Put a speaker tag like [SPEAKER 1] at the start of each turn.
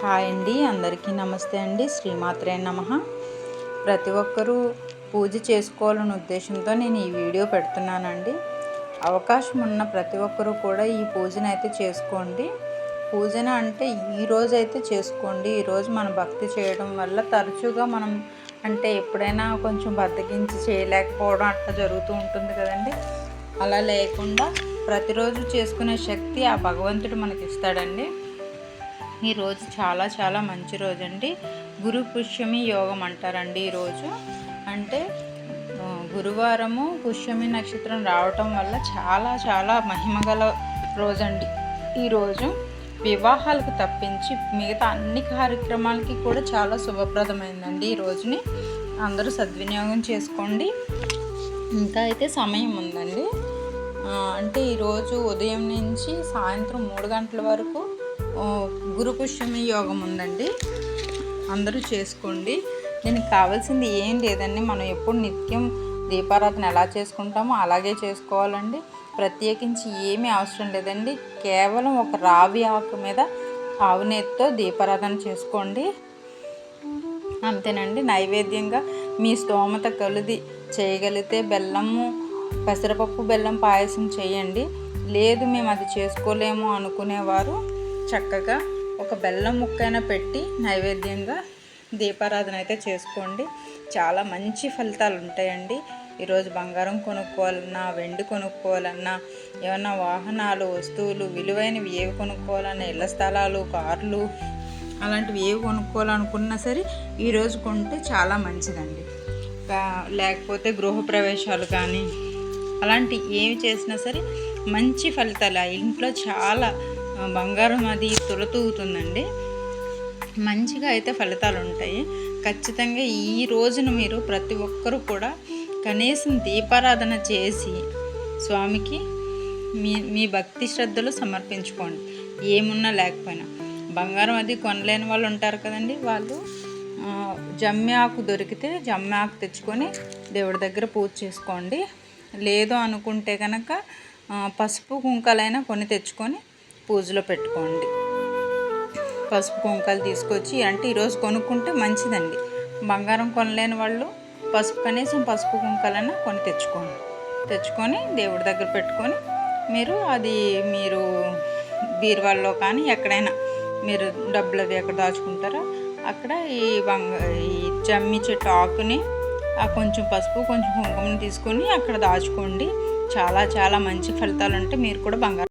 [SPEAKER 1] Hi అండి అందరికీ నమస్తే అండి. శ్రీమాత్రే నమ. ప్రతి ఒక్కరూ పూజ చేసుకోవాలనే ఉద్దేశంతో నేను ఈ వీడియో పెడుతున్నానండి. అవకాశం ఉన్న ప్రతి ఒక్కరూ కూడా ఈ పూజను అయితే చేసుకోండి. పూజన అంటే ఈ రోజు అయితే చేసుకోండి. ఈరోజు మన భక్తి చేయడం వల్ల తరచుగా మనం అంటే ఎప్పుడైనా కొంచెం బద్దకించి చేయలేకపోవడం అట్లా జరుగుతూ ఉంటుంది కదండి. అలా లేకుండా ప్రతిరోజు చేసుకునే శక్తి ఆ భగవంతుడు మనకి ఇస్తాడండి ఈరోజు చాలా చాలా మంచి రోజు అండి. గురు పుష్యమి యోగం అంటారండి ఈరోజు అంటే గురువారము పుష్యమి నక్షత్రం రావటం వల్ల చాలా చాలా మహిమగల రోజండి. ఈరోజు వివాహాలకు తప్పించి మిగతా అన్ని కార్యక్రమాలకి కూడా చాలా శుభప్రదమైందండి ఈ రోజుని. అందరూ సద్వినియోగం చేసుకోండి. ఇంకా అయితే సమయం ఉందండి. అంటే ఈరోజు ఉదయం నుంచి సాయంత్రం మూడు గంటల వరకు గురు పుష్యమి యోగం ఉందండి. అందరూ చేసుకోండి. దీనికి కావాల్సింది ఏం లేదండి. మనం ఎప్పుడు నిత్యం దీపారాధన ఎలా చేసుకుంటామో అలాగే చేసుకోవాలండి. ప్రత్యేకించి ఏమీ అవసరం లేదండి. కేవలం ఒక రావి ఆకు మీద ఆవు దీపారాధన చేసుకోండి. అంతేనండి. నైవేద్యంగా మీ స్తోమత కలిది చేయగలిగితే బెల్లము పెసరపప్పు బెల్లం పాయసం చేయండి. లేదు మేము అది చేసుకోలేము అనుకునేవారు. చక్కగా ఒక బెల్లం ముక్కైనా పెట్టి నైవేద్యంగా దీపారాధన అయితే చేసుకోండి. చాలా మంచి ఫలితాలు ఉంటాయండి. ఈరోజు బంగారం కొనుక్కోవాలన్నా వెండి కొనుక్కోవాలన్నా ఏమన్నా వాహనాలు వస్తువులు విలువైనవి ఏవి కొనుక్కోవాలన్నా ఇళ్ళ స్థలాలు కార్లు అలాంటివి ఏవి కొనుక్కోవాలనుకున్నా సరే ఈరోజు కొంటే చాలా మంచిదండి. లేకపోతే గృహప్రవేశాలు కానీ అలాంటి ఏమి చేసినా సరే మంచి ఫలితాలు ఆ ఇంట్లో చాలా బంగారం అది తులతూగుతుందండి. మంచిగా అయితే ఫలితాలు ఉంటాయి. ఖచ్చితంగా ఈ రోజున మీరు ప్రతి ఒక్కరూ కూడా కనీసం దీపారాధన చేసి స్వామికి మీ మీ భక్తి శ్రద్ధలు సమర్పించుకోండి. ఏమున్నా లేకపోయినా. బంగారం అది కొనలేని వాళ్ళు ఉంటారు కదండి వాళ్ళు. జమ్మి ఆకు దొరికితే జమ్మి ఆకు తెచ్చుకొని దేవుడి దగ్గర పూజ చేసుకోండి. లేదు అనుకుంటే కనుక పసుపు కుంకాలైనా కొని తెచ్చుకొని పూజలో పెట్టుకోండి. పసుపు కుంకాలు తీసుకొచ్చి అంటే ఈరోజు కొనుక్కుంటే మంచిదండి. బంగారం కొనలేని వాళ్ళు పసుపు కనీసం పసుపు కుంకాలన్నా కొని తెచ్చుకోండి. తెచ్చుకొని దేవుడి దగ్గర పెట్టుకొని మీరు అది మీరు బీరువాల్లో కానీ ఎక్కడైనా మీరు డబ్బులు అవి ఎక్కడ దాచుకుంటారో అక్కడ ఈ బంగ ఈ జమ్మి చెట్టు ఆకుని ఆ కొంచెం పసుపు కొంచెం కుంకుమని తీసుకొని అక్కడ దాచుకోండి. చాలా చాలా మంచి ఫలితాలు ఉంటే మీరు కూడా బంగారం